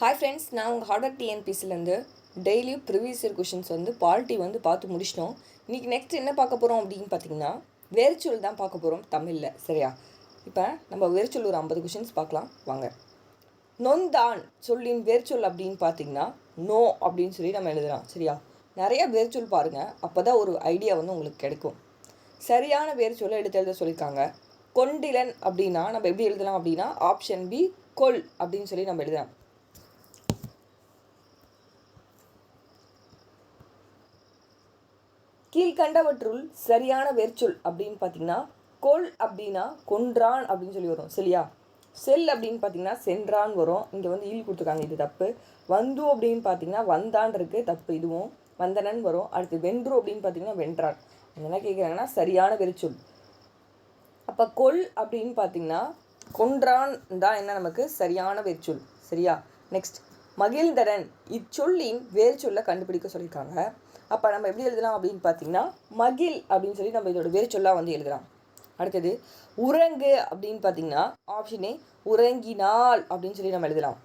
Hi friends நான் உங்கள் ஹார்டர் டிஎன்பிசிலேருந்து டெய்லியும் ப்ரிவியஸ் இயர் கொஷின்ஸ் வந்து பாலிட்டி வந்து பார்த்து முடிச்சிட்டோம். இன்றைக்கி நெக்ஸ்ட் என்ன பார்க்க போகிறோம் அப்படின்னு பார்த்தீங்கன்னா வேர்ச்சொல் தான் பார்க்க போகிறோம் தமிழில் சரியா? இப்போ நம்ம வேர்ச்சொல் ஒரு ஐம்பது கொஷின்ஸ் பார்க்கலாம் வாங்க. நொந்தான் சொல்லின் வேர்ச்சொல் அப்படின்னு பார்த்தீங்கன்னா நோ அப்படின்னு சொல்லி நம்ம எழுதலாம் சரியா? நிறைய வேர்ச்சொல் பாருங்கள் அப்போ தான் ஒரு ஐடியா வந்து உங்களுக்கு கிடைக்கும். சரியான வேர்ச்சொல்லை எடுத்து எழுத சொல்லியிருக்காங்க. கொண்டிலன் அப்படின்னா நம்ம எப்படி எழுதலாம் அப்படின்னா ஆப்ஷன் பி கொல் அப்படின்னு சொல்லி நம்ம எழுதலாம். கீழ்கண்டவற்றுள் சரியான வேர்ச்சொல் அப்படின்னு பார்த்தீங்கன்னா கொல் அப்படின்னா கொன்றான் அப்படின்னு சொல்லி வரும் சரியா? செல் அப்படின்னு பார்த்தீங்கன்னா சென்றான் வரும். இங்கே வந்து ஈல் கொடுத்துருக்காங்க இது தப்பு. வந்து அப்படின்னு பார்த்தீங்கன்னா வந்தான் இருக்கு தப்பு. இதுவும் வந்தனன் வரும். அடுத்து வென்று அப்படின்னு பார்த்தீங்கன்னா வென்றான். என்ன கேட்குறாங்கன்னா சரியான வெறிச்சொல் அப்போ கொல் அப்படின்னு பார்த்தீங்கன்னா கொன்றான் தான் என்ன நமக்கு? சரியான வெறிச்சொல் சரியா? நெக்ஸ்ட் மகிழ்ந்தரன் இச்சொல்லின் வேர்ச்சொல்லை சொல்ல கண்டுபிடிக்க சொல்லியிருக்காங்க. அப்போ நம்ம எப்படி எழுதலாம் அப்படின்னு பார்த்தீங்கன்னா மகிழ் அப்படின்னு சொல்லி நம்ம இதோட வேறு சொல்லாக வந்து எழுதலாம். அடுத்தது உறங்கு அப்படின்னு பார்த்தீங்கன்னா ஆப்ஷனே உறங்கினாள் அப்படின்னு சொல்லி நம்ம எழுதலாம்.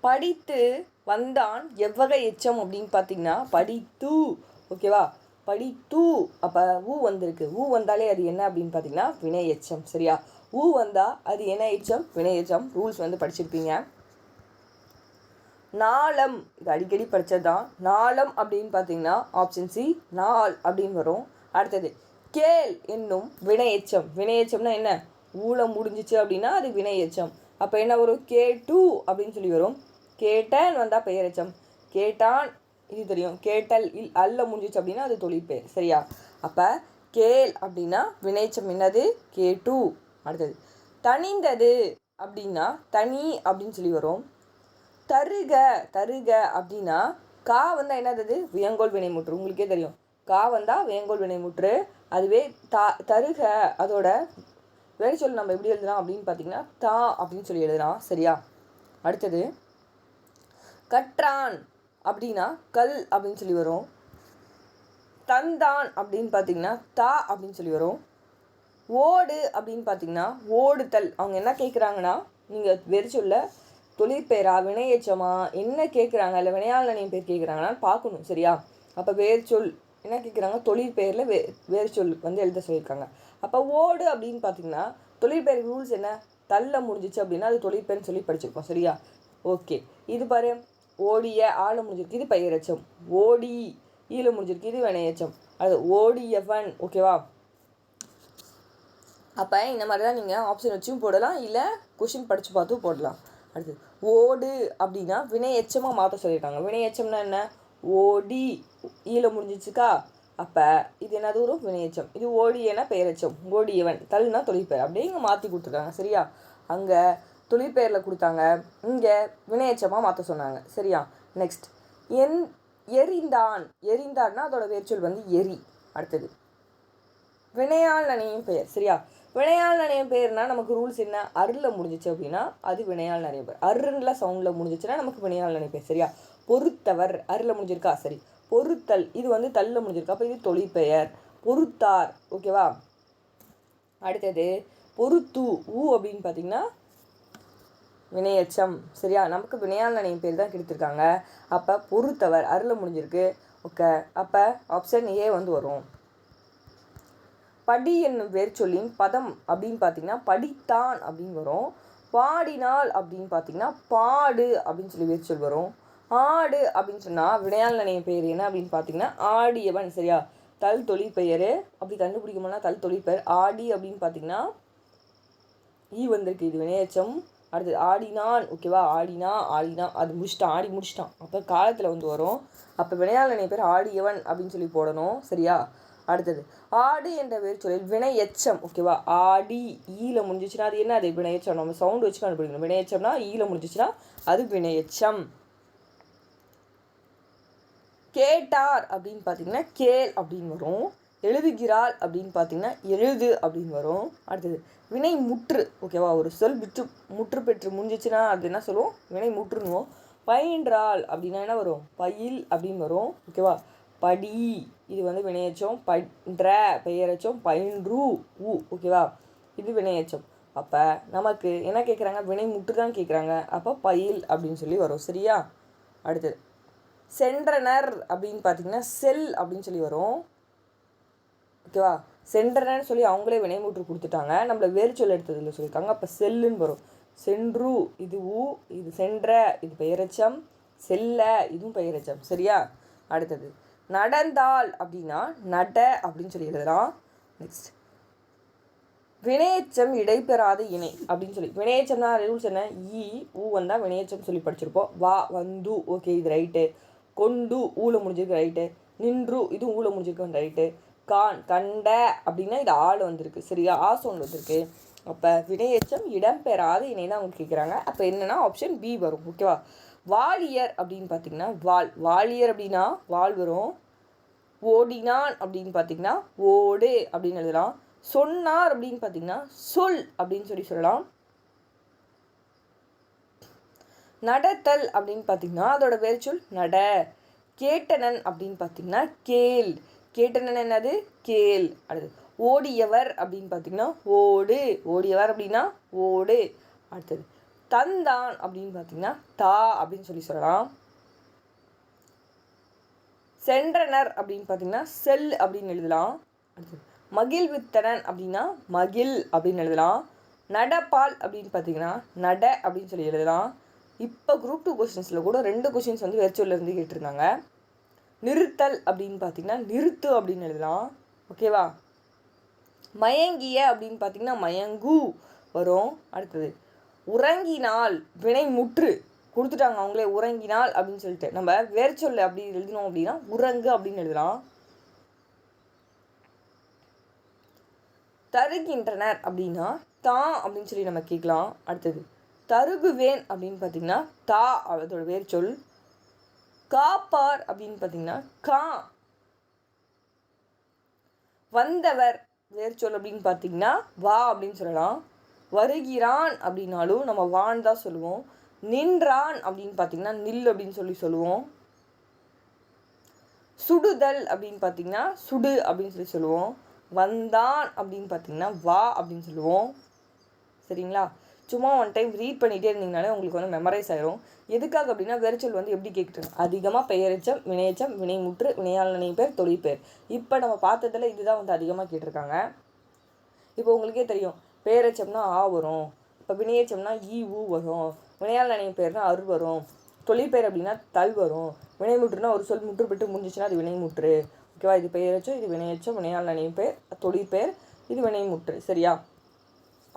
படித்து வந்தான் எவ்வகை எச்சம் அப்படின்னு பார்த்தீங்கன்னா படித்து ஓகேவா படித்து. அப்போ ஊ வந்திருக்கு. ஊ வந்தாலே அது என்ன அப்படின்னு பார்த்தீங்கன்னா வினை எச்சம் சரியா? ஊ வந்தால் அது என்ன எச்சம்? வினை எச்சம். ரூல்ஸ் வந்து படிச்சிருப்பீங்க. நாளம். இது அடிக்கடி படித்தது தான் நாளம் அப்படின்னு பார்த்தீங்கன்னா ஆப்ஷன் சி நாள் அப்படின்னு வரும். அடுத்தது கேள் என்னும் வினையெச்சம். வினையெச்சம்னா என்ன? ஊழம் முடிஞ்சிச்சு அப்படின்னா அது வினையெச்சம். அப்போ என்ன வரும்? கே டூ அப்படின்னு சொல்லி வரும். கேட்டன் வந்தால் பெயரெச்சம். கேட்டான் இது தெரியும். கேட்டல் இல் அல்ல முடிஞ்சிச்சு அப்படின்னா அது தொழிற்பெயர். சரியா? அப்போ கேள் அப்படின்னா வினைச்சம் என்னது? கே டூ அடுத்தது தனிந்தது அப்படின்னா தனி அப்படின்னு சொல்லி வரும். தருக தருக அப்படின்னா கா வந்தால் என்னது? வியங்கோல் வினைமுற்று உங்களுக்கே தெரியும். கா வந்தால் வியங்கோல் வினைமுற்று அதுவே தா தருக அதோட வேறு சொல் நம்ம எப்படி எழுதலாம் அப்படின்னு பார்த்தீங்கன்னா தா அப்படின்னு சொல்லி எழுதலாம். சரியா? அடுத்தது கற்றான் அப்படின்னா கல் அப்படின்னு சொல்லி வரும். தந்தான் அப்படின்னு பார்த்தீங்கன்னா தா அப்படின்னு சொல்லி வரும். ஓடு அப்படின்னு பார்த்தீங்கன்னா ஓடுதல். அவங்க என்ன கேட்குறாங்கன்னா நீங்கள் வெறி சொல்ல தொழிற்பெயரா வினையச்சமா என்ன கேட்குறாங்க இல்லை வினையால் பேர் கேட்குறாங்கன்னு பார்க்கணும் சரியா? அப்போ வேறு சொல் என்ன கேட்குறாங்க தொழிற்பெயரில் வே வேறு சொல் வந்து எழுத சொல்லியிருக்காங்க. அப்போ ஓடு அப்படின்னு பார்த்தீங்கன்னா தொழிற்பெயர் ரூல்ஸ் என்ன? தள்ள முடிஞ்சிச்சு அப்படின்னா அது தொழிற்பெயர்னு சொல்லி படிச்சிருக்கோம் சரியா? ஓகே. இது பாரு ஓடிய ஆள முடிஞ்சிருக்கு இது பெயரச்சம் ஓடி ஈழ முடிஞ்சிருக்கு இது வினையச்சம் அது ஓடியவன் ஓகேவா? அப்போ இந்த மாதிரி தான் நீங்கள் ஆப்ஷன் வச்சும் போடலாம் இல்லை கொஷின் படித்து பார்த்தும் போடலாம். அடுத்து ஓடு அப்படின்னா வினை எச்சமாக மாற்ற சொல்லியிருக்காங்க வினை எச்சம்னா என்ன? ஓடி ஈழ முடிஞ்சிச்சுக்கா? அப்போ இது என்னது ஒரு வினையச்சம் இது ஓடியனா பெயரச்சம் ஓடியவன் தள்ளுனா தொழிற்பெயர் அப்படியே இங்கே மாற்றி கொடுத்துருக்காங்க சரியா? அங்கே தொழிற்பெயரில் கொடுத்தாங்க. இங்கே வினையச்சமாக மாற்ற சொன்னாங்க சரியா? நெக்ஸ்ட் என் எரிந்தான். எரிந்தான்னா அதோட வேர்ச்சொல் வந்து எரி. அடுத்தது வினையால் நனையும் பெயர் சரியா? வினையால் நிறைய பேர்னா நமக்கு ரூல்ஸ் என்ன? அருளில் முடிஞ்சிச்சு அப்படின்னா அது வினையால் நிறைய பேர். அருளில் சவுண்டில் முடிஞ்சிச்சுன்னா நமக்கு வினையால் நிறைய பேர். சரியா? பொறுத்தவர் அருளில் முடிஞ்சிருக்கா? சரி. பொறுத்தல் இது வந்து தள்ளில் முடிஞ்சிருக்கா. அப்போ இது தொழிற்பெயர். பொறுத்தார் ஓகேவா அடுத்தது பொறுத்து ஊ அப்படின்னு பார்த்தீங்கன்னா வினையச்சம். சரியா? நமக்கு வினையால் நினைவு பேர் தான் கிடைத்திருக்காங்க. அப்போ பொறுத்தவர் அருளை முடிஞ்சிருக்கு. ஓகே அப்போ ஆப்ஷன் ஏ வந்து வரும். படி என்னும் வேர் சொல்லின் பதம் அப்படின்னு பார்த்தீங்கன்னா படித்தான் அப்படின்னு வரும். பாடினால் அப்படின்னு பார்த்தீங்கன்னா பாடு அப்படின்னு சொல்லி வேர் சொல் வரும். ஆடு அப்படின்னு சொன்னால் வினையால் நினைய பெயர் என்ன அப்படின்னு பார்த்தீங்கன்னா ஆடியவன் சரியா? தல் தொழில் பெயர். அப்படி கண்டுபிடிக்கணும்னா தல் தொழில் பெயர் ஆடி அப்படின்னு பார்த்தீங்கன்னா ஈ வந்திருக்கு இது வினையச்சம். அடுத்து ஆடினான் ஓகேவா ஆடினா ஆடினா அது முடிச்சிட்டான் ஆடி முடிச்சிட்டான். அப்போ காலத்தில் வந்து வரும். அப்போ வினையால் நிறைய பேர் ஆடியவன் அப்படின்னு சொல்லி போடணும் சரியா? அடுத்தது ஆடு என்ற வேர் சொல்லில் வினை எச்சம் ஓகேவா ஆடி ஈல முடிஞ்சிச்சுன்னா அது என்ன? அது வினை எச்சம் நம்ம சவுண்ட் வச்சு கண்டுபிடிக்கணும். வினை எச்சம்னா ஈல முடிஞ்சிச்சுன்னா அது வினை எச்சம் கேட்டார் அப்படின்னு பார்த்தீங்கன்னா கேள் அப்படின்னு வரும். எழுதுகிறாள் அப்படின்னு பார்த்தீங்கன்னா எழுது அப்படின்னு வரும். அடுத்தது வினை முற்று ஓகேவா ஒரு சொல் விற்று முற்று பெற்று முடிஞ்சிச்சுன்னா அது என்ன சொல்லுவோம்? வினை முற்றுன்னுவோம். பயின்றாள் அப்படின்னா என்ன வரும்? பயில் அப்படின்னு வரும். ஓகேவா படி. இது வந்து வினையச்சம் பன்ற பெயரச்சம் பயின்று ஊ ஓகேவா இது வினையச்சம். அப்போ நமக்கு என்ன கேட்குறாங்க வினை முற்று தான் கேட்குறாங்க அப்போ பயில் அப்படின்னு சொல்லி வரும். சரியா? அடுத்தது. சென்றனர் அப்படின்னு பார்த்தீங்கன்னா செல் அப்படின்னு சொல்லி வரும். ஓகேவா சென்றனர்னு சொல்லி அவங்களே வினைமுற்று கொடுத்துட்டாங்க. நம்மளை வேறு சொல் எடுத்ததில் சொல்லியிருக்காங்க. அப்போ செல்லுன்னு வரும். சென்று இது ஊ இது சென்ற இது பெயரச்சம். செல்ல இதுவும் பெயரச்சம். சரியா? அடுத்தது. நடந்தால் அப்படின்னா நட அப்படின்னு சொல்லி எழுதலாம். நெக்ஸ்ட் வினையச்சம் இடைபெறாத இணை அப்படின்னு சொல்லி. வினையச்சம்னா ரூல்ஸ் என்ன? ஈ ஊ வந்தால் வினையச்சம் சொல்லி படிச்சிருப்போம். வா வந்து ஓகே இது ரைட்டு கொண்டு ஊல முடிஞ்சிருக்கு ரைட்டு நின்று இது ஊல முடிஞ்சிருக்கு ரைட்டு கான் கண்ட அப்படின்னா இது ஆள் வந்திருக்கு. சரியா? ஆ சவுண்ட் வந்திருக்கு. அப்போ வினையச்சம் இடம்பெறாத இணை தான் அவங்க கேட்குறாங்க அப்போ என்னென்னா ஆப்ஷன் பி வரும். ஓகேவா வாலியர் அப்படின்னு பார்த்தீங்கன்னா வால் வாலியர் அப்படின்னா வால் வரும். ஓடினான் அப்படின்னு பார்த்தீங்கன்னா ஓடு அப்படின்னு எழுதலாம். சொன்னார் அப்படின்னு பார்த்தீங்கன்னா சொல் அப்படின்னு சொல்லி சொல்லலாம். நடத்தல் அப்படின்னு பார்த்தீங்கன்னா அதோட வேர் சொல் நட. கேட்டனன் அப்படின்னு பார்த்தீங்கன்னா கேள். கேட்டனன் என்னது? கேள். அடுத்து ஓடியவர் அப்படின்னு பார்த்தீங்கன்னா ஓடு. ஓடியவர் அப்படின்னா ஓடு. அடுத்தது தந்தான் அப்படின்னு பார்த்தீங்கன்னா தா அப்படின்னு சொல்லி சொல்லலாம். சென்றனர் அப்படின்னு பார்த்தீங்கன்னா செல் அப்படின்னு எழுதலாம். அடுத்தது மகிழ்வித்தனன் அப்படின்னா மகிழ் அப்படின்னு எழுதலாம். நடப்பால் அப்படின்னு பார்த்தீங்கன்னா நட அப்படின்னு சொல்லி எழுதலாம். இப்போ குரூப் டூ கொஷின்ஸில் கூட ரெண்டு கொஷின்ஸ் வந்து வெர்ச்சுவல்லேருந்து கேட்டிருந்தாங்க. நிறுத்தல் அப்படின்னு பார்த்தீங்கன்னா நிறுத்து அப்படின்னு எழுதலாம். ஓகேவா மயங்கிய அப்படின்னு பார்த்தீங்கன்னா மயங்கு வரும். அடுத்தது உறங்கினால் வினை முற்று. கொடுத்துட்டாங்க அவங்களே உறங்கினால் அப்படின்னு சொல்லிட்டு. நம்ம வேர்ச்சொல்ல அப்படி எழுதினோம் அப்படின்னா உறங்கு அப்படின்னு எழுதலாம். தருகின்றனர் அப்படின்னா தா அப்படின்னு சொல்லி நம்ம கேட்கலாம். அடுத்தது தருகுவேன் அப்படின்னு பார்த்தீங்கன்னா தா அதோட வேர் சொல். காப்பார் அப்படின்னு பார்த்தீங்கன்னா கா. வந்தவர் வேர் சொல் அப்படின்னு பார்த்தீங்கன்னா வா அப்படின்னு சொல்லலாம். வருகிறான் அப்படின்னாலும் நம்ம வான் தான் சொல்லுவோம். நின்றான் அப்படின்னு பார்த்தீங்கன்னா நில் அப்படின்னு சொல்லி சொல்லுவோம். சுடுதல் அப்படின்னு பார்த்தீங்கன்னா சுடு அப்படின்னு சொல்லி சொல்லுவோம். வந்தான் அப்படின்னு பார்த்தீங்கன்னா வா அப்படின்னு சொல்லுவோம். சரிங்களா? சும்மா ஒன் டைம் ரீட் பண்ணிகிட்டே இருந்தீங்கனாலே உங்களுக்கு வந்து மெமரைஸ் ஆயிரும். எதுக்காக அப்படின்னா வெறிச்சொல் வந்து எப்படி கேட்குறாங்க அதிகமாக பெயரெச்சம் வினையச்சம் வினைமுற்று வினையால் நினை பேர் தொழிற்பேர் இப்போ நம்ம பார்த்ததில் இதுதான் வந்து அதிகமாக கேட்டிருக்காங்க. இப்போ உங்களுக்கே தெரியும். பேரச்சம்னா ஆ வரும். இப்போ வினையச்சம்னா ஈ ஊ வரும். வினையால் நினைவு பேர்னா அரு வரும். தொழிற்பேர் அப்படின்னா தல் வரும். வினைமுற்றுனா ஒரு சொல் முற்றுப்பட்டு முடிஞ்சிச்சுன்னா அது வினைமுற்று ஓகேவா? இது பெயரச்சம் இது வினையச்சம் வினையால் நினைவு பேர் தொழிற்பேர் இது வினைமுற்று சரியா?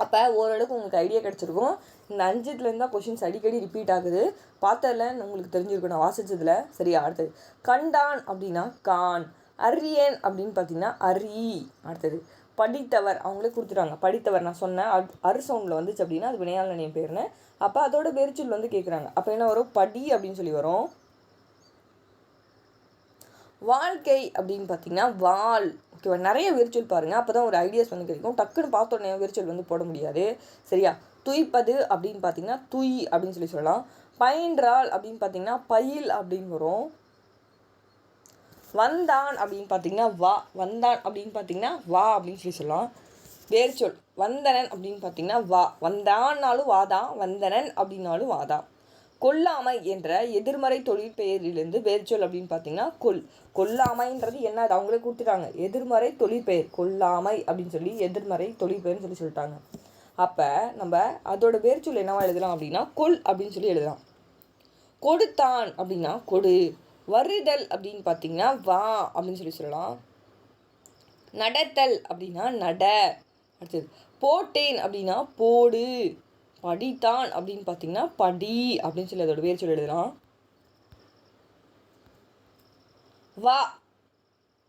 அப்போ ஓரளவுக்கு உங்களுக்கு ஐடியா கிடச்சிருக்கும். இந்த அஞ்சுலேருந்து தான் கொஷின்ஸ் அடிக்கடி ரிப்பீட் ஆகுது. பார்த்ததில் உங்களுக்கு தெரிஞ்சிருக்கும். நான் சரியா? அடுத்தது. கண்டான் அப்படின்னா கான். அரியன் அப்படின்னு பார்த்தீங்கன்னா அரி அடுத்தது. படித்தவர் அவங்களே கொடுத்துட்டாங்க. படித்தவர் நான் சொன்னேன். அட் அரு சவுண்டில் வந்துச்சு அப்படின்னா அது வினையால் பேர்னு அப்போ அதோட வெறிச்சொல் வந்து கேட்குறாங்க அப்போ என்ன வரும்? படி அப்படின்னு சொல்லி வரும். வாழ்க்கை அப்படின்னு பார்த்தீங்கன்னா வால் ஓகேவா நிறைய விரிச்சொல் பாருங்கள் அப்போ தான் ஒரு ஐடியாஸ் வந்து கிடைக்கும். டக்குன்னு பார்த்த உடனே விரிச்சொல் வந்து போட முடியாது. சரியா? துய்ப்பது அப்படின்னு பார்த்தீங்கன்னா துய் அப்படின்னு சொல்லி சொல்லலாம். பயின்றால் அப்படின்னு பார்த்தீங்கன்னா பயில் அப்படின்னு வரும். வந்தான் அப்படின்னு பார்த்தீங்கன்னா வா வந்தான் அப்படின்னு பார்த்தீங்கன்னா வா அப்படின்னு சொல்லி சொல்லலாம். வேர்ச்சொல் வந்தனன் அப்படின்னு பார்த்தீங்கன்னா வா வந்தான்னாலும் வாதான் வந்தனன் அப்படின்னாலும் வாதான். கொல்லாமை என்ற எதிர்மறை தொழிற்பெயரிலிருந்து வேர்ச்சொல் அப்படின்னு பார்த்தீங்கன்னா கொல். கொல்லாமைன்றது என்ன? அது அவங்களே கொடுத்துட்டாங்க. எதிர்மறை தொழிற்பெயர் கொல்லாமை அப்படின்னு சொல்லி எதிர்மறை தொழிற்பெயர்னு சொல்லி சொல்லிட்டாங்க. அப்போ நம்ம அதோட வேர்ச்சொல் என்னவா எழுதலாம் அப்படின்னா கொல் அப்படின்னு சொல்லி எழுதலாம். கொடுத்தான் அப்படின்னா கொடு. வருதல் அப்படின்னு பார்த்தீங்கன்னா வா அப்படின்னு சொல்லி சொல்லலாம். நடத்தல் அப்படின்னா நட. அடுத்தது போட்டேன் அப்படின்னா போடு. படித்தான் அப்படின்னு பார்த்தீங்கன்னா படி அப்படின்னு சொல்லி அதோட பேர் சொல்லி எழுதலாம். வா.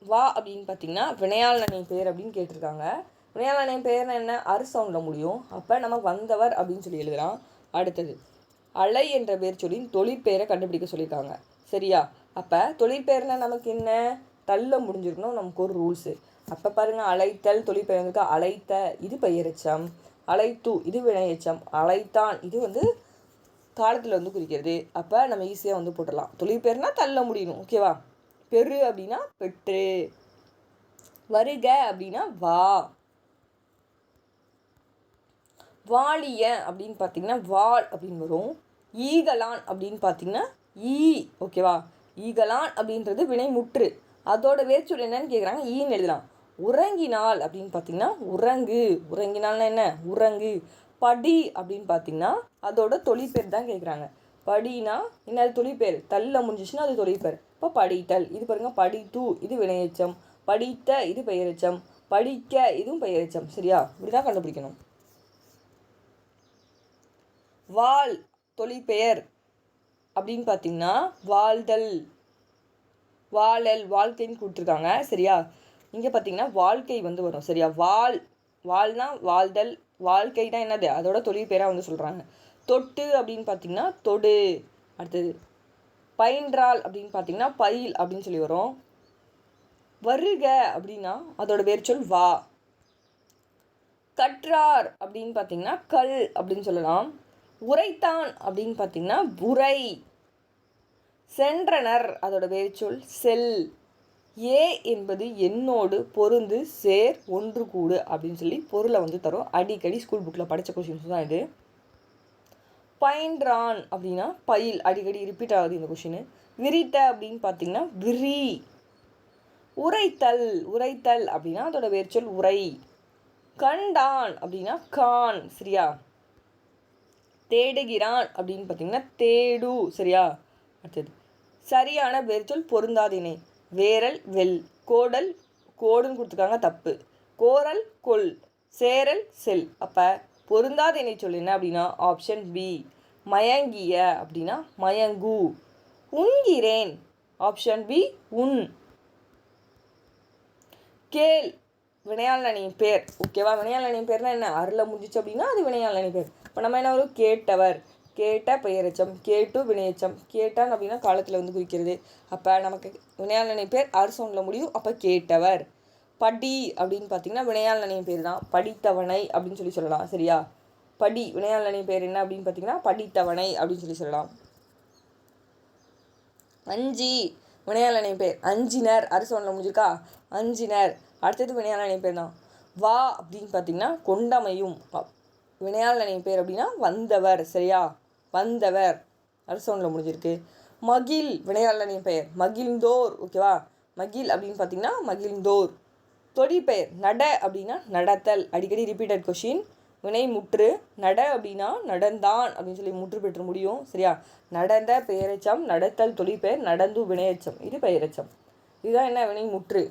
வா அப்படின்னு பார்த்தீங்கன்னா வினையால் நினைவு பேர் அப்படின்னு கேட்டிருக்காங்க. வினையால் நினைவு பேர் என்ன? அரு சவுண்டில் முடியும். அப்போ நம்ம வந்தவர் அப்படின்னு சொல்லி எழுதலாம். அடுத்தது அலை என்ற பேர் சொல்லி தொழிற்பெயரை கண்டுபிடிக்க சொல்லியிருக்காங்க. சரியா? அப்போ தொழிற்பெயர்னா நமக்கு என்ன? தள்ள முடிஞ்சிருக்கணும். நமக்கு ஒரு ரூல்ஸு அப்போ பாருங்கள் அழைத்தல் தொழிற்பெயர் வந்துட்டு அழைத்த இது பெயரெச்சம். அழைத்து இது வினையச்சம். அழைத்தான் இது வந்து காலத்தில் வந்து குறிக்கிறது. அப்போ நம்ம ஈஸியாக வந்து போட்டுடலாம். தொழிற்பெயர்னால் தள்ள முடியணும் ஓகேவா பெரு அப்படின்னா பெற்று. வருக அப்படின்னா வா. வாலிய அப்படின்னு பார்த்தீங்கன்னா வால் அப்படின்னு வரும். ஈகலான் அப்படின்னு பார்த்தீங்கன்னா ஈ ஓகேவா ஈகலான் அப்படின்றது வினை முற்று அதோட வேர்ச்சொல் என்னன்னு கேட்குறாங்க ஈன்னு எழுதலாம். உறங்கினால் அப்படின்னு பார்த்தீங்கன்னா உறங்கு. உறங்கினால்னா என்ன? உறங்கு. படி அப்படின்னு பார்த்தீங்கன்னா அதோட தொழிற்பேர் தான் கேட்குறாங்க படினா என்னது தொழிற்பேர். தள்ள முடிஞ்சிச்சுன்னா அது தொழிற்பேர். இப்போ படித்தல். இது பாருங்க படித்து இது வினையெச்சம். படித்த இது பெயரெச்சம். படிக்க இதுவும் பெயரச்சம். சரியா? இப்படி தான் கண்டுபிடிக்கணும். வால் தொழிற்பெயர் அப்படின்னு பார்த்தீங்கன்னா வாழ்தல் வாழல் வாழ்க்கைன்னு கொடுத்துருக்காங்க. சரியா? இங்கே பார்த்தீங்கன்னா வாழ்க்கை வந்து வரும். சரியா? வாழ் வாழ்னா வாழ்தல் வாழ்க்கை தான் என்னது? அதோட தொழில் பேராக வந்து சொல்கிறாங்க தொட்டு அப்படின்னு பார்த்தீங்கன்னா தொடு. அடுத்தது பயின்றால் அப்படின்னு பார்த்தீங்கன்னா பயில் அப்படின்னு சொல்லி வரும். வருக அப்படின்னா அதோட வேர்ச்சொல் சொல் வா. கற்றார் அப்படின்னு பார்த்தீங்கன்னா கல் அப்படின்னு சொல்லலாம். உரைத்தான் அப்படின்னு பார்த்தீங்கன்னா உரை. சென்றனர் அதோட வேர்ச்சொல் செல் ஏ என்பது என்னோடு பொருந்து சேர் ஒன்று கூடு அப்படின்னு சொல்லி பொருளை வந்து தரும். அடிக்கடி ஸ்கூல் புக்கில் படித்த கொஷின்ஸ் தான் இது. பயின்றான் அப்படின்னா பயில் அடிக்கடி ரிப்பீட் ஆகுது இந்த கொஷின் விரித்த அப்படின்னு பார்த்தீங்கன்னா விரி. உரைத்தல் உரைத்தல் அப்படின்னா அதோட வேர்ச்சொல் உரை. கண்டான் அப்படின்னா கான் சரியா? தேடுகிறான் அப்படின்னு பார்த்தீங்கன்னா தேடு சரியா? அடுத்தது சரியான வேர்ச்சொல் பொருந்தாதினை. வேரல் வெல் கோடல் கோடுன்னு கொடுத்துருக்காங்க தப்பு. கோரல் கொல் சேரல் செல். அப்போ பொருந்தாத இணை சொல் என்ன அப்படின்னா ஆப்ஷன் பி மயங்கிய அப்படின்னா மயங்கு. உண்கிறேன் ஆப்ஷன் பி உன். கேள் வினையாள் பேர் ஓகேவா வினையாளனின் பேர்னா என்ன? அருள முடிஞ்சிச்சு அப்படின்னா அது வினையாள் பேர். இப்போ நம்ம என்ன வரும்? கேட்டவர். கேட்ட பெயரச்சம். கேட்டு வினையச்சம். கேட்டான் அப்படின்னா காலத்தில் வந்து குறிக்கிறது. அப்போ நமக்கு வினையாள் பேர் அரசோனில் முடியும். அப்போ கேட்டவர். படி அப்படின்னு பார்த்தீங்கன்னா வினையாள் பேர் தான். படித்தவனை அப்படின்னு சொல்லி சொல்லலாம். சரியா? படி வினையாள் பேர் என்ன அப்படின்னு பார்த்தீங்கன்னா படித்தவனை அப்படின்னு சொல்லி சொல்லலாம். அஞ்சி வினையாளனை பேர். அஞ்சினர். அரசோனில் முடிஞ்சிருக்கா? அஞ்சினர். அடுத்தது வினையாள பேர் தான் வா அப்படின்னு பார்த்தீங்கன்னா கொண்டமையும். வினையாளனை பேர் அப்படின்னா வந்தவர் சரியா? வந்தவர். அரசோனில் முடிஞ்சிருக்கு. மகிழ் வினையாளனை பெயர். மகிழ்ந்தோர் ஓகேவா மகிழ் அப்படின்னு பார்த்தீங்கன்னா மகிழ்ந்தோர். தொழிற்பெயர் நட அப்படின்னா நடத்தல். அடிக்கடி ரிப்பீட்டட் கொஷின் வினை முற்று. நட அப்படின்னா நடந்தான் அப்படின்னு சொல்லி முற்று பெற்று முடியும் சரியா? நடந்த பெயரச்சம் நடத்தல் தொழிற்பெயர் நடந்து வினையச்சம். இது பெயரச்சம். இதுதான் என்ன? வினை முற்று.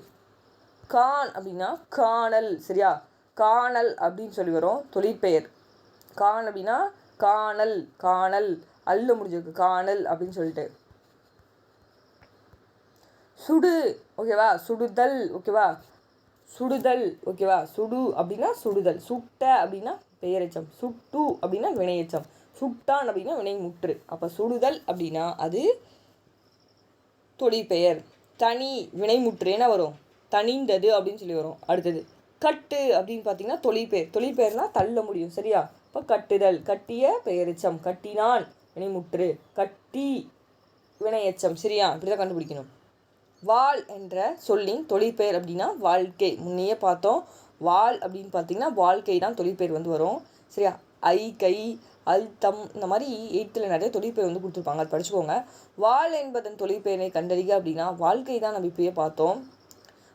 கான் அப்படின்னா காணல் சரியா? காணல் அப்படின்னு சொல்லி வரும். தொழிற்பெயர். கான் அப்படின்னா காணல் காணல். அல்ல முடிஞ்சிருக்கு. காணல் அப்படின்னு சொல்லிட்டு. சுடு ஓகேவா? சுடுதல் ஓகேவா? சுடுதல் ஓகேவா? சுடு அப்படின்னா சுடுதல். சுட்ட அப்படின்னா பெயரெச்சம். சுட்டு அப்படின்னா வினையச்சம். சுட்டான் அப்படின்னா வினை முற்று அப்போ சுடுதல் அப்படின்னா அது தொழிற்பெயர். தனி வினைமுற்று. என்ன வரும்? தனிந்தது அப்படின்னு சொல்லி வரும். அடுத்தது கட்டு அப்படின்னு பார்த்தீங்கன்னா தொழிற்பெயர். தொழிற்பெயர்னால் தள்ள முடியும் சரியா? இப்போ கட்டுதல் கட்டிய பெயரெச்சம் கட்டினான் வினைமுற்று கட்டி வினையச்சம் சரியா? இப்படி தான் கண்டுபிடிக்கணும். வாழ் என்ற சொல்லின் தொழிற்பெயர் அப்படின்னா வாழ்க்கை. முன்னையே பார்த்தோம் வாழ் அப்படின்னு பார்த்தீங்கன்னா வாழ்க்கை தான் தொழிற்பெயர் வந்து வரும் சரியா? ஐ கை அல் தம் இந்த மாதிரி எயித்தில் நிறைய தொழிற்பெயர் வந்து கொடுத்துருப்பாங்க. அது படிச்சுக்கோங்க. வாழ் என்பதன் தொழிற்பெயரை கண்டறிக அப்படின்னா வாழ்க்கை தான் நம்ம இப்பயே பார்த்தோம்.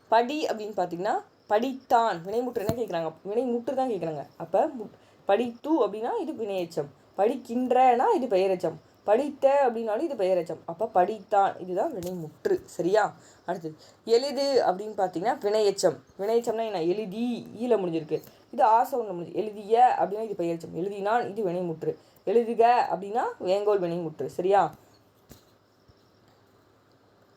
படி அப்படின்னு பார்த்தீங்கன்னா படித்தான். வினைமுற்று என்ன கேட்குறாங்க? வினைமுற்று தான் கேட்குறாங்க. அப்போ மு படித்து அப்படின்னா இது வினையச்சம். படிக்கின்றனா இது பெயரச்சம். படித்த அப்படின்னாலும் இது பெயரெச்சம். அப்போ படித்தான். இதுதான் வினைமுற்று. சரியா? அடுத்தது எளிது அப்படின்னு பார்த்தீங்கன்னா வினையச்சம். வினையச்சம்னா என்ன? எழுதி ஈல முடிஞ்சிருக்கு. இது ஆசை ஒன்று முடிஞ்சு எழுதிய அப்படின்னா இது பெயரச்சம். எழுதினான் இது வினைமுற்று. எழுதுக அப்படின்னா வேங்கோல் வினைமுற்று. சரியா?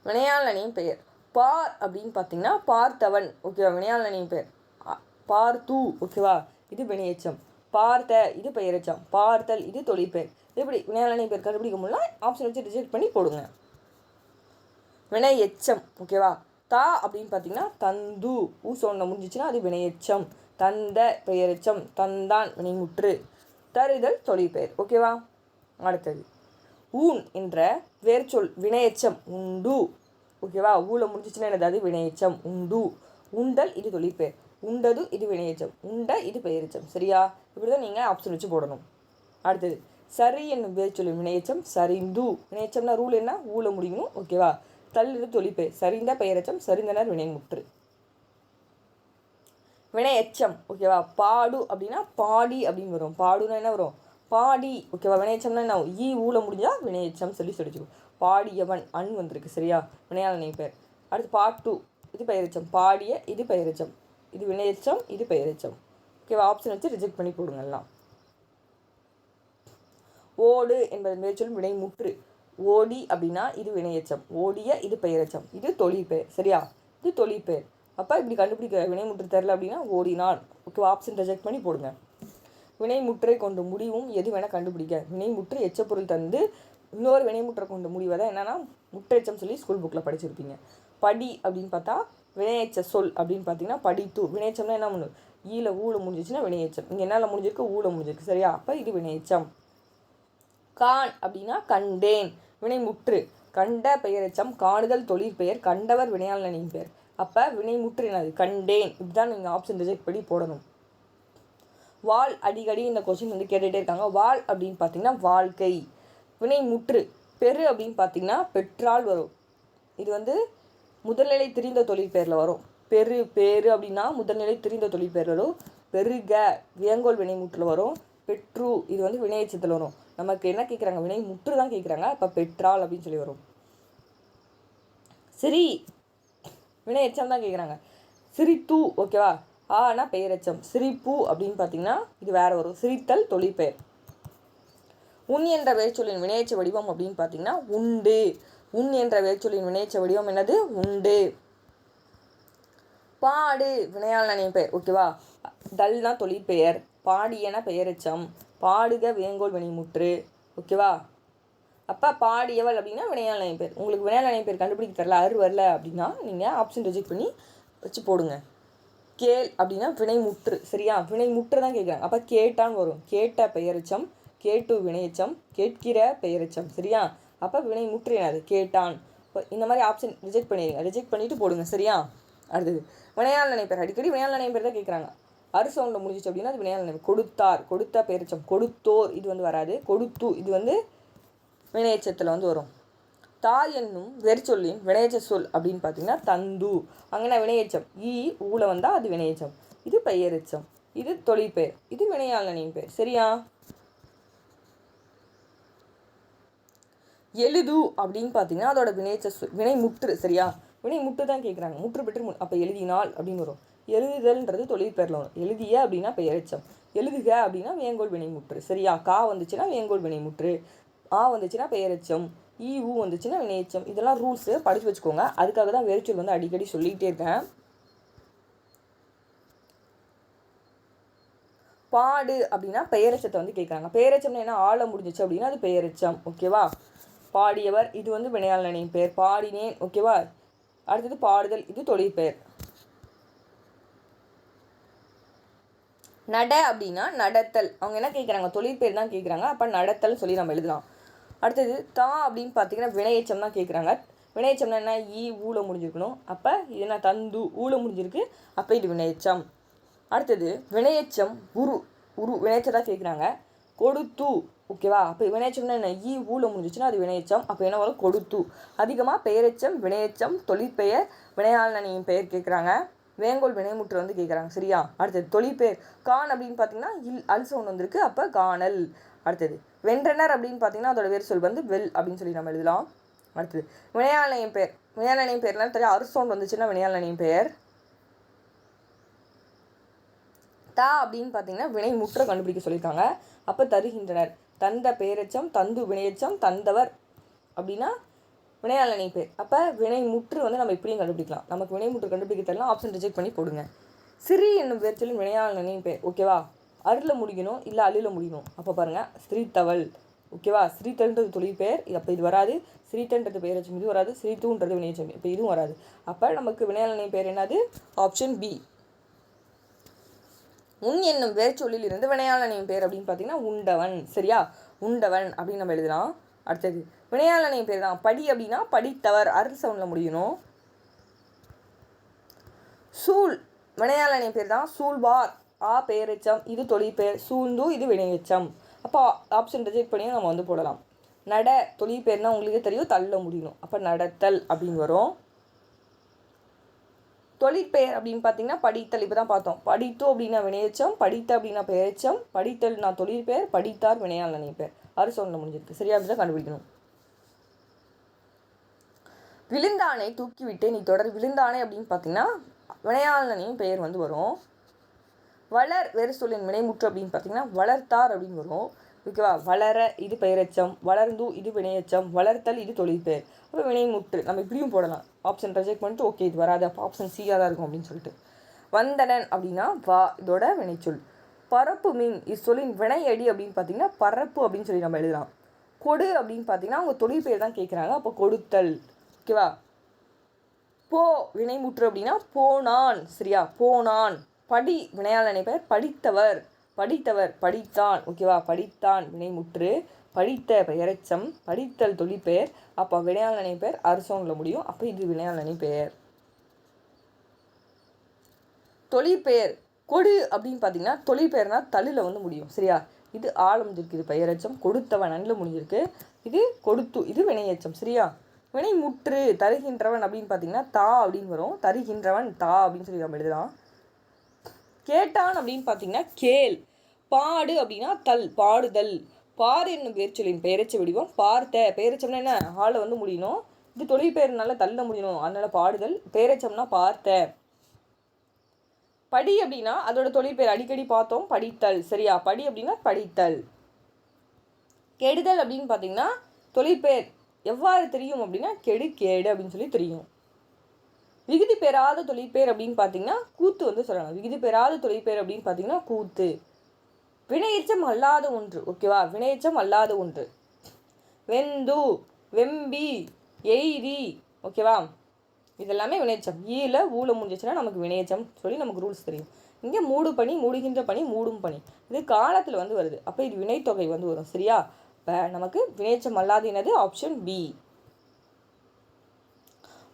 வினையாளனின் பெயர். பார் அப்படின்னு பார்த்தீங்கன்னா பார்த்தவன் ஓகேவா? வினையாளனி பேர் அ- பார்த்து ஓகேவா? இது வினையச்சம். பார்த்த இது பெயரெச்சம். பார்த்தல் இது தொழிற்பெயர். எப்படி? வினையாளனை பேர் கண்டுபிடிக்க முடியல ஆப்ஷன் வச்சு ரிஜெக்ட் பண்ணி போடுங்க. வினை எச்சம் ஓகேவா? தா அப்படின்னு பார்த்தீங்கன்னா தந்து. ஊ சொன்ன முடிஞ்சிச்சுன்னா அது வினையெச்சம். தந்த பெயரெச்சம். தந்தான் வினைமுற்று. தருதல் தொழிற்பெயர். ஓகேவா? அடுத்தது. ஊன் என்ற வேர்ச்சொல் வினையச்சம். உண்டு. ஓகேவா ஊழ முடிஞ்சிச்சுன்னா என்னது வினையச்சம் உண்டு. உண்டல் இது தொழிற்பெயர் உண்டது இது வினையச்சம் உண்ட இது பெயரெச்சம் சரியா? இப்படி தான் நீங்கள் ஆப்ஷன் வச்சு போடணும். அடுத்தது சரி என்னும் பேர் சொல்லும் வினையச்சம் சரிந்து. வினையச்சம்னா ரூல் என்ன? ஊழ முடியணும். ஓகேவா தள்ளுது தொழிப்பு சரிந்த பெயரச்சம் சரிந்தனர் வினைமுற்று. வினையச்சம் ஓகேவா பாடு அப்படின்னா பாடி அப்படின்னு வரும். பாடுனா என்ன வரும்? பாடி. ஓகேவா வினையச்சம்னா என்ன? ஈ ஊழ முடிஞ்சால் வினையச்சம் சொல்லி சொல்லிச்சுக்கோ. பாடியவன் அன் வந்திருக்கு சரியா? வினையாளனை பேர் அடுத்து பாட்டு இது பெயரிச்சம். பாடிய இது பெயரிச்சம். இது வினையச்சம் இது பெயரிச்சம். ஓகேவா ஆப்ஷன் வச்சு ரிஜெக்ட் பண்ணி போடுங்கலாம் ஓடு என்பது மேற்சொல்லும் வினை முற்று. ஓடி அப்படின்னா இது வினையச்சம். ஓடிய இது பெயரச்சம். இது தொழிற்பெயர் சரியா? இது தொழிற்பெயர் அப்போ இப்படி கண்டுபிடிக்க வினைமுற்று தெரில அப்படின்னா ஓடினான் ஓகே ஆப்ஷன் ரிஜெக்ட் பண்ணி போடுங்க. வினைமுற்றை கொண்டு முடிவும் எது வேணால் கண்டுபிடிக்க? வினைமுற்று எச்சப்பொருள் தந்து இன்னொரு வினைமுற்ற கொண்டு முடிவை தான் என்னென்னா முற்றெச்சம் சொல்லி ஸ்கூல் புக்கில் படிச்சிருப்பீங்க. படி அப்படின்னு பார்த்தா வினையச்ச சொல் அப்படின்னு பார்த்தீங்கன்னா படித்து வினையச்சம்னா என்ன பண்ணும் ஈல ஊழ முடிஞ்சிச்சுன்னா வினையச்சம் இங்கே என்னால் முடிஞ்சிருக்கு? ஊழ முடிஞ்சிருக்கு. சரியா? அப்போ இது வினையச்சம் கான் அப்படின்னா கண்டேன் வினைமுற்று. கண்ட பெயரெச்சம் காணுதல் தொழிற்பெயர் கண்டவர் வினையாளனின் பெயர். அப்போ வினைமுற்று என்னது? கண்டேன். இப்படிதான் நீங்கள் ஆப்ஷன் ரிஜெக்ட் பண்ணி போடணும். வால் அடிக்கடி இந்த கொஸ்டின் வந்து கேட்டுகிட்டே இருக்காங்க. வால் அப்படின்னு பார்த்தீங்கன்னா வாழ்க்கை. வினை முற்று பெரு அப்படின்னு பார்த்தீங்கன்னா பெற்றால் வரும். இது வந்து முதல்நிலை திரிந்த தொழிற்பெயரில் வரும். பெரு பேரு அப்படின்னா முதல்நிலை திரிந்த தொழிற்பெயர் வரும். பெருக வியங்கோல் வினை முற்றில் வரும். பெற்று இது வந்து வினையச்சத்தில் வரும். நமக்கு என்ன கேட்குறாங்க வினை முற்று தான் கேட்குறாங்க இப்போ பெற்றால் அப்படின்னு சொல்லி வரும். சரி வினை எச்சம் தான் கேட்குறாங்க சிரித்து ஓகேவா ஆனா பெயரச்சம் சிரிப்பு அப்படின்னு பார்த்தீங்கன்னா இது வேறு வரும். சிரித்தல் தொழிற்பெயர் உன் என்ற வேர்ச்சொல்லின் வினையச்ச வடிவம் அப்படின்னு பார்த்தீங்கன்னா உண்டு. உன் என்ற வேர்ச்சொல்லின் வினையச்ச வடிவம் என்னது? உண்டு. பாடு. வினையால் நினைப்பெயர் ஓகேவா டல்னா தொழிற்பெயர் பாடியன பெயரச்சம். பாடுக வேங்கோல் வினைமுற்று. ஓகேவா அப்போ பாடியவள் அப்படின்னா வினையால் நினைப்பேர் உங்களுக்கு வினையால் நினைப்பேர் கண்டுபிடிக்க தரல அரு வரல அப்படின்னா நீங்கள் ஆப்ஷன் ரிஜெக்ட் பண்ணி வச்சு போடுங்க. கேள் அப்படின்னா வினை முற்று சரியா? வினை முற்று தான் கேட்குறாங்க அப்போ கேட்டான்னு வரும். கேட்ட பெயரெச்சம். கேட்டு வினையச்சம் கேட்கிற பெயரெச்சம். சரியா? அப்போ வினை என்னது கேட்டான். இப்போ இந்த மாதிரி ஆப்ஷன் ரிஜெக்ட் பண்ணிடுங்க. ரிஜெக்ட் பண்ணிவிட்டு போடுங்க. சரியா? அடுத்தது. வினையால் நினைப்பேர் அடிக்கடி வினையால் நினைப்பேர் தான் கேட்குறாங்க அரு சவுண்டில் முடிஞ்சிச்சு அப்படின்னா அது வினையால் கொடுத்தார். கொடுத்த பெயரச்சம். கொடுத்தோர். இது வந்து வராது. கொடுத்து. இது வந்து வினையச்சத்தில் வந்து வரும். தாய் என்னும் வெறிச்சொல்லின் வினையச்ச சொல் அப்படின்னு பார்த்தீங்கன்னா தந்து. அங்கே வினையச்சம்? ஈ ஊல வந்தால் அது வினையச்சம். இது பெயரெச்சம். இது தொழிற்பெயர். இது வினையாளனின் பெயர். சரியா? எழுது அப்படின்னு பார்த்தீங்கன்னா அதோட வினைச்ச வினை முற்று சரியா? வினை முற்று தான் கேட்குறாங்க முற்று பெற்று மு அப்போ எழுதினால் அப்படின்னு வரும். எழுதுதல்ன்றது தொழிற்பெயரில் வரும். எழுதிய அப்படின்னா பெயரிச்சம் எழுதுக அப்படின்னா வேங்கோல் வினைமுற்று சரியா? கா வந்துச்சுன்னா வேங்கோல் வினைமுற்று ஆ வந்துச்சுன்னா பெயரெச்சம் ஈ ஊ வந்துச்சுன்னா வினையச்சம் இதெல்லாம் ரூல்ஸு படித்து வச்சுக்கோங்க. அதுக்காக தான் வெறிச்சொல் வந்து அடிக்கடி சொல்லிகிட்டே இருக்கேன். பாடு அப்படின்னா பெயரச்சத்தை வந்து கேட்குறாங்க பெயரச்சம்னா என்ன? ஆள முடிஞ்சிச்சு அப்படின்னா அது பெயரச்சம். ஓகேவா? பாடியவர் இது வந்து வினையால் நினைவு பெயர். பாடினேன் ஓகேவா அடுத்தது பாடுதல் இது தொழிற்பெயர் நட அப்படின்னா நடத்தல். அவங்க என்ன கேட்குறாங்க தொழிற்பேர் தான் கேட்குறாங்க அப்போ நடத்தல் சொல்லி நம்ம எழுதலாம். அடுத்தது தா அப்படின்னு பார்த்தீங்கன்னா வினையச்சம் தான் கேட்குறாங்க வினையச்சம்னா என்ன? ஈ ஊழ முடிஞ்சிருக்கணும். அப்போ இது என்ன? தந்து ஊழ முடிஞ்சிருக்கு. அப்போ இது வினையச்சம். அடுத்தது வினையச்சம் உரு உரு வினையச்சம் கேட்குறாங்க கொடுத்து. ஓகேவா? அப்போ வினையச்சம்னா என்ன ஈ ஊழ முடிஞ்சிச்சுன்னா அது வினையச்சம். அப்போ என்ன வரும்? கொடுத்து. அதிகமாக பெயரெச்சம் வினையச்சம் தொழிற்பெயர் வினையாளனின் பெயர் கேட்குறாங்க வேங்கோல் வினைமுற்று வந்து கேட்குறாங்க சரியா? அடுத்தது தொழிற்பெயர். கான் அப்படின்னு பார்த்தீங்கன்னா இல் அல் சவுண்ட் வந்திருக்கு அப்போ காணல். அடுத்தது வென்றனர் அப்படின்னு பார்த்தீங்கன்னா அதோட வேறு சொல் வந்து வெல் அப்படின்னு சொல்லி நம்ம எழுதலாம். அடுத்தது வினையாளனின் பெயர். வினையாளனின் பெயர்லாம் தெரியும் அரு சவுண்ட் வந்துச்சுன்னா வினையாளனின் பெயர். தா அப்படின்னு பார்த்தீங்கன்னா வினை முற்ற கண்டுபிடிக்க சொல்லியிருக்காங்க. அப்போ தருகின்றனர். தந்த பெயரச்சம் தந்து வினையச்சம் தந்தவர் அப்படின்னா வினையாளனை பேர். அப்போ வினை முற்று வந்து நம்ம இப்படியும் கண்டுபிடிக்கலாம். நமக்கு வினை முற்று கண்டுபிடிக்க தெரியலாம் ஆப்ஷன் ரிஜெக்ட் பண்ணி போடுங்க. சிறி என்னும் பேர் சொல்லி வினையாளனின் பேர் ஓகேவா அருளில் முடிக்கணும் இல்லை அள்ளில் முடிக்கணும் அப்போ பாருங்கள் ஸ்ரீத்தவள் ஓகேவா ஸ்ரீதன்றது தொழில் பெயர் அப்போ இது வராது. ஸ்ரீதன்றது பெயரச்சம் இது வராது. ஸ்ரீதூன்றது வினையச்சம் இப்போ இதுவும் வராது. அப்போ நமக்கு வினையாளனை பேர் என்னது? ஆப்ஷன் பி உன் என்னும் வேர்ச்சொல்லில் இருந்து வினையாளனின் பேர் அப்படின்னு பார்த்தீங்கன்னா உண்டவன். சரியா? உண்டவன் அப்படின்னு நம்ம எழுதலாம். அடுத்தது வினையாளனின் பேர் தான் படி அப்படின்னா படித்தவர். அருள் சவுண்டில் முடியணும். சூழ் வினையாளனை பேர் தான் சூழ்வார். ஆ பெயரெச்சம். இது தொழிற்பெயர். சூழ்ந்து இது வினையெச்சம். அப்போ ஆப்ஷன் ரிஜெக்ட் பண்ணி நம்ம வந்து போடலாம். நட தொழிற்பெயர்னா உங்களுக்கே தெரியும் தள்ள முடியணும். அப்போ நடத்தல் அப்படின்னு வரும். தொழிற்பெயர் அப்படின்னு பார்த்தீங்கன்னா படித்தல். இப்போ தான் பார்த்தோம். படித்து அப்படின்னா வினையச்சம் படித்த அப்படின்னா பெயரெச்சம் நான் தொழிற்பெயர் படித்தார் வினையால் பெயர். அறு சொல்ல முடிஞ்சிருக்கு. சரியா அப்படி தான் கண்டுபிடிக்கணும். விழுந்தானை தூக்கிவிட்டு நீ தொடர் விழுந்தானை அப்படின்னு பார்த்தீங்கன்னா வினையாளனையும் பெயர் வந்து வரும். வளர் வேறு சொல்லின் வினைமுற்று அப்படின்னு பார்த்தீங்கன்னா வளர்த்தார் அப்படின்னு வரும். ஓகேவா? வளர இது பெயரெச்சம் வளர்ந்து இது வினையச்சம் வளர்த்தல் இது தொழிற்பெயர். அப்போ வினைமுற்று நம்ம இப்படியும் போடலாம். ஆப்ஷன் ரிஜெக்ட் பண்ணிட்டு ஓகே இது வராது. அப்போ ஆப்ஷன் சியாக தான் இருக்கும் அப்படின்னு சொல்லிட்டு. வந்தனன் அப்படின்னா வா இதோட வினைச்சொல் பரப்பு மீன் இச்சொல்லின் வினையடி அப்படின்னு பார்த்தீங்கன்னா பரப்பு அப்படின்னு சொல்லி நம்ம எழுதலாம். கொடு அப்படின்னு பார்த்தீங்கன்னா அவங்க பேர் தான் கேட்குறாங்க அப்போ கொடுத்தல். ஓகேவா போ வினைமுற்று அப்படின்னா போனான். சரியா? போனான். படி வினையாளனை பெயர் படித்தவர். படித்தவர் படித்தான். ஓகேவா படித்தான் வினைமுற்று படித்த பெயரச்சம் படித்தல் தொழிற்பெயர் அப்போ வினையாளனை பெயர் அரசோங்கில் முடியும் அப்போ இது வினையாளனை பெயர். தொழிற்பெயர் கொடு அப்படின்னு பார்த்தீங்கன்னா தொழிற்பெயர்னா தள்ளில் வந்து முடியும் சரியா? இது ஆழம் முடிஞ்சிருக்கு இது பெயரெச்சம் கொடுத்தவன் நன்னில் முடிஞ்சிருக்கு. இது கொடுத்து இது வினையச்சம் சரியா? வினை முற்று தருகின்றவன் அப்படின்னு பார்த்தீங்கன்னா தா அப்படின்னு வரும். தருகின்றவன் தா அப்படின்னு சொல்லி நம்ம எழுதலாம். கேட்டான் அப்படின்னு பார்த்தீங்கன்னா கேள். பாடு அப்படின்னா தல் பாடுதல். பார் என்னும் பேர்ச்சொலின் பெயரச்ச வடிவம். பார்த்த பெயரச்சம்னா என்ன? ஹாலை வந்து முடியணும். இது தொழில் பெயர்னால தள்ள முடியணும். அதனால பாடுதல். பெயரச்சம்னா பார்த்த படி அப்படின்னா அதோட தொழில் பெயர் அடிக்கடி பார்த்தோம். படித்தல். சரியா? படி அப்படின்னா படித்தல். கெடுதல் அப்படின்னு பார்த்தீங்கன்னா தொழிற்பெயர் எவ்வாறு தெரியும் அப்படின்னா கெடு கேடு அப்படின்னு சொல்லி தெரியும். விகுதி பெறாத தொழிற்பெயர் அப்படின்னு பார்த்தீங்கன்னா கூத்து வந்து சொல்லலாம். விகுதி பெறாத தொழிற்பெயர் அப்படின்னு பார்த்தீங்கன்னா கூத்து. வினையச்சம் அல்லாத ஒன்று ஓகேவா வினையச்சம் அல்லாத ஒன்று. வெந்து வெம்பி எய்தி ஓகேவா இதெல்லாமே வினையச்சம். ஈல ஊல முடிஞ்சிச்சுன்னா நமக்கு வினையச்சம் சொல்லி நமக்கு ரூல்ஸ் தெரியும். இங்கே மூடு பனி மூடுகின்ற பனி மூடும் பனி இது காலத்தில் வந்து வருது. அப்போ இது வினைத்தொகை வந்து வரும். சரியா? இப்போ நமக்கு வினையச்சம் அல்லாத என்னது? ஆப்ஷன் பி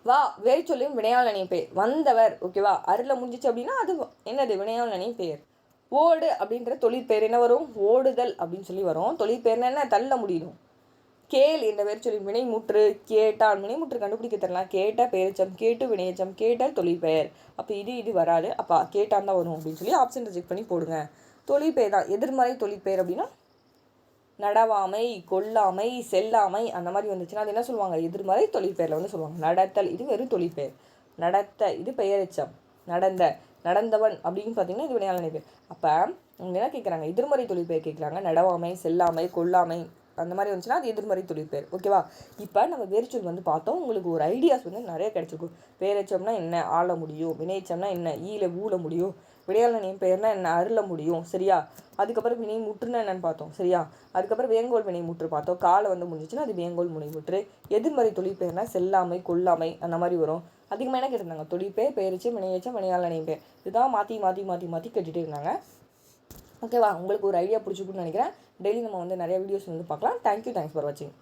வா வேறு சொல்லியும் வினையாளனி பெயர். வந்தவர் ஓகேவா அருள முடிஞ்சிச்சு அப்படின்னா அது என்னது? வினையாளனி பெயர். ஓடு அப்படின்ற தொழிற்பெயர் என்ன வரும்? ஓடுதல் அப்படின்னு சொல்லி வரும். தொழிற்பெயர் என்ன? தள்ள முடியும் கேள் என்ற பேர் சொல்லி வினைமுற்று கேட்டான் வினைமுற்று கண்டுபிடிக்க தரலாம். கேட்ட பெயர்ச்சம் கேட்டு வினையச்சம் கேட்டால் தொழிற்பெயர் அப்போ இது இது வராது. அப்போ கேட்டான் தான் வரும் அப்படின்னு சொல்லி ஆப்ஷன் ரிஜெக்ட் பண்ணி போடுங்க. தொழிற்பெயர் தான். எதிர்மறை தொழிற்பெயர் அப்படின்னா நடவாமை கொல்லாமை செல்லாமை அந்த மாதிரி வந்துச்சுன்னா அது என்ன சொல்லுவாங்க? எதிர்மறை தொழிற்பெயரில் வந்து சொல்லுவாங்க. நடத்தல். இது வெறும் தொழிற்பெயர் நடத்த. இது பெயரெச்சம். நடந்த. நடந்தவன் அப்படின்னு பார்த்தீங்கன்னா இது வினையாளனை நினைவு அப்போ அவங்க என்ன கேட்குறாங்க எதிர்மறை தொழிற்பெயர் கேட்குறாங்க நடவாமை செல்லாமை கொல்லாமை அந்த மாதிரி வந்துச்சுன்னா அது எதிர்மறை தொழிற்பெயர் ஓகேவா இப்போ நம்ம வேர்ச்சொல் வந்து பார்த்தோம். உங்களுக்கு ஒரு ஐடியாஸ் வந்து நிறைய கிடச்சிருக்கும். பேரச்சம்னா என்ன? ஆள முடியும். வினைச்சம்னா என்ன? ஈல ஊழ முடியும். விடையாளனின் பெயர்னா என்ன? அருள முடியும். சரியா? அதுக்கப்புறம் வினை முற்றுனா என்னன்னு பார்த்தோம். சரியா? அதுக்கப்புறம் வேங்கோல் வினை முற்று பார்த்தோம். காலை வந்து முடிஞ்சிச்சுன்னா அது வேங்கோல் முனை முற்று. எதிர்மறை தொழிற்பெயர்னா செல்லாமை கொல்லாமை அந்த மாதிரி வரும். அதிகமாக என்ன கேட்டிருந்தாங்க? தொழிற்பெயர் பெயரிச்சு வினையச்சம் வினையாளனை பெயர் இதுதான் மாற்றி மாற்றி மாற்றி மாற்றி கேட்டுகிட்டே இருந்தாங்க. ஓகேவா உங்களுக்கு ஒரு ஐடியா பிடிச்சிருக்குன்னு நினைக்கிறேன். டெய்லி நம்ம வந்து நிறைய வீடியோஸ் வந்து பார்க்கலாம். தேங்க்யூ தேங்க்ஸ் ஃபார் வாட்சிங்